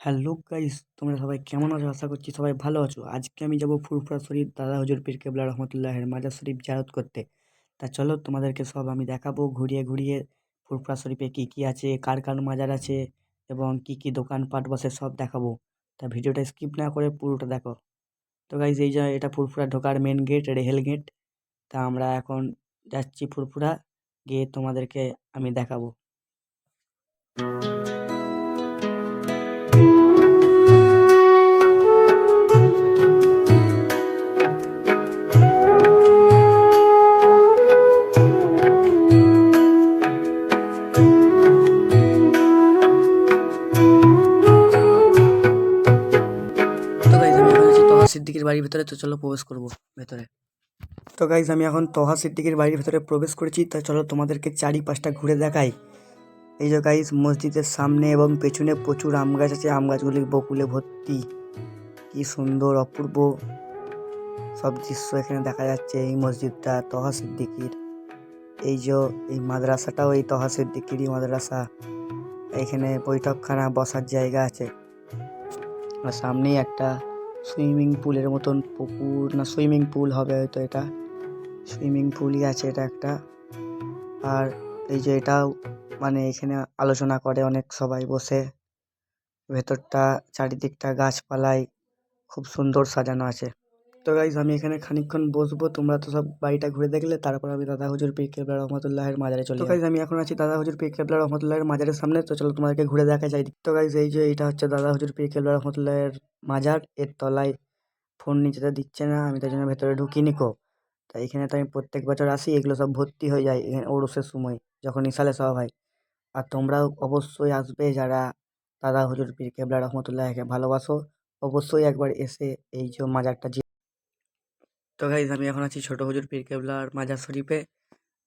Hello guys, তোমরা সবাই কেমন আছো? আশা করছি সবাই ভালো আছো। আজকে আমি যাব ফুরফুরা শরীফ দাদা হজুর পীর কেবলা রহমতুল্লাহের মাজার শরীফ জারত করতে। তা চলো তোমাদেরকে সব আমি দেখাবো, ঘুরিয়ে ঘুরিয়ে ফুরফুরা শরীফে কী কী আছে, কার কার মাজার আছে এবং কী কী দোকানপাট বসে সব দেখাবো। তা ভিডিওটা স্কিপ না করে পুরোটা দেখো। তো গাইস, এই যে এটা ফুরফুরা ঢোকার মেন গেট, রেহেল গেট। তা আমরা এখন যাচ্ছি ফুরফুরা, গিয়ে তোমাদেরকে আমি দেখাবো। সিদ্দিকির বাড়ির ভিতরে, তো চলো প্রবেশ করব ভেতরে। তো গাইজ আমি এখন তহা সিদ্দিকির বাড়ির ভিতরে প্রবেশ করেছি। তা চলো তোমাদেরকে চারিপাশটা ঘুরে দেখাই। এই যে গাইজ মসজিদের সামনে এবং পেছনে প্রচুর আম গাছ আছে। আম গাছগুলি বকুলে ভর্তি। কি সুন্দর, অপূর্ব সব দৃশ্য এখানে দেখা যাচ্ছে এই মসজিদটা তহা সিদ্দিকির। এই যে, এই মাদ্রাসাটাও এই তহা সিদ্দিকিরই মাদ্রাসা। এখানে বৈঠকখানা বসার জায়গা আছে। আর সামনেই একটা সুইমিং পুলের মতন পুকুর, না সুইমিং পুল হবে হয়তো এটা। সুইমিং পুলই আছে এটা একটা। আর এই যে এটাও মানে এখানে আলোচনা করে অনেক সবাই বসে। ভেতরটা, চারিদিকটা গাছপালায় খুব সুন্দর সাজানো আছে। তো গাইজ আমি এখানে খানিকক্ষণ বসবো। তোমরা তো সব বাড়িটা ঘুরে দেখলে তারপর আমি দাদা হুজুর পীর কেবলা রহমতুল্লাহের মাজারে চলে গাইজ আমি এখন আছি দাদা হুজুর পীর কেবলা রহমতুল্লাহের মাজারের সামনে। তো চলো তোমাদেরকে ঘুরে দেখা যায় তো গাইজ এই যে এটা হচ্ছে দাদা হুজুর পীর কেবলা রহমতুল্লাহের মাজার। এর তলায় ফোন নিচেতে দিচ্ছে না আমি তাই জন্য ভেতরে ঢুকিনি কো তাই এখানে তো আমি প্রত্যেক বছর আসি এগুলো সব ভর্তি হয়ে যায় এখানে ওরসের সময় যখন ইসালে সব হয়। আর তোমরাও অবশ্যই আসবে যারা দাদা হুজুর পীর কেবলা রহমতুল্লাহকে ভালোবাসো অবশ্যই একবার এসে এই যে মাজারটা যে তো গাইজ আমি এখন আছি ছোট হুজুর পীর কেবলার মাজার শরীফে।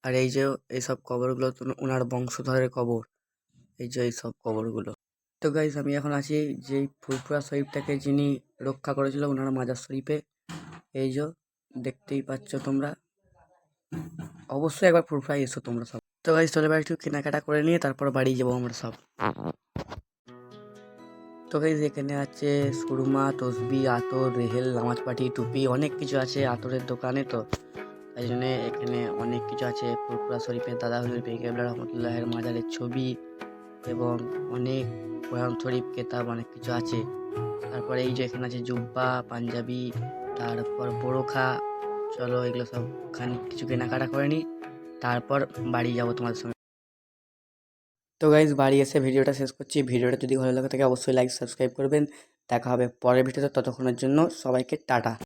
আর এই যে এইসব কবরগুলো তো ওনার বংশধরের কবর। এই যে এইসব কবরগুলো। তো গাইজ আমি এখন আছি যেই ফুরফুরা শরীফটাকে যিনি রক্ষা করেছিল ওনার মাজার শরীফে। এই যে, দেখতেই পাচ্ছ তোমরা। অবশ্যই একবার ফুরফুরায় এসো তোমরা সব। তো গাইজ চলে একটু কেনাকাটা করে নিয়ে তারপর বাড়ি যাব আমরা সব। তো গাইজ এখানে আছে, সুরমা, তসবি, আতর, রেহেল, নামাজ পাটি টুপি, অনেক কিছু আছে আতরের দোকানে তো। তাই জন্যে এখানে অনেক কিছু আছে। ফুরফুরা শরীফের দাদা হুজুর পেকেবলা রহমতুল্লাহের মাজারের ছবি এবং অনেক কোরআন শরীফ, কেতাব অনেক কিছু আছে। তারপরে এই যে এখানে আছে জুব্বা, পাঞ্জাবি, তারপর বোরখা চলো এগুলো সব খানিক কিছু কেনাকাটা করে নিই তারপর বাড়ি যাব তোমাদের সঙ্গে। তো গাইজ বাড়ি এসে ভিডিওটা শেষ করছি। ভিডিওটা যদি ভালো লাগে থাকে, অবশ্যই লাইক সাবস্ক্রাইব করবেন। দেখা হবে পরের ভিডিওতে ততক্ষণের জন্য সবাইকে টাটা।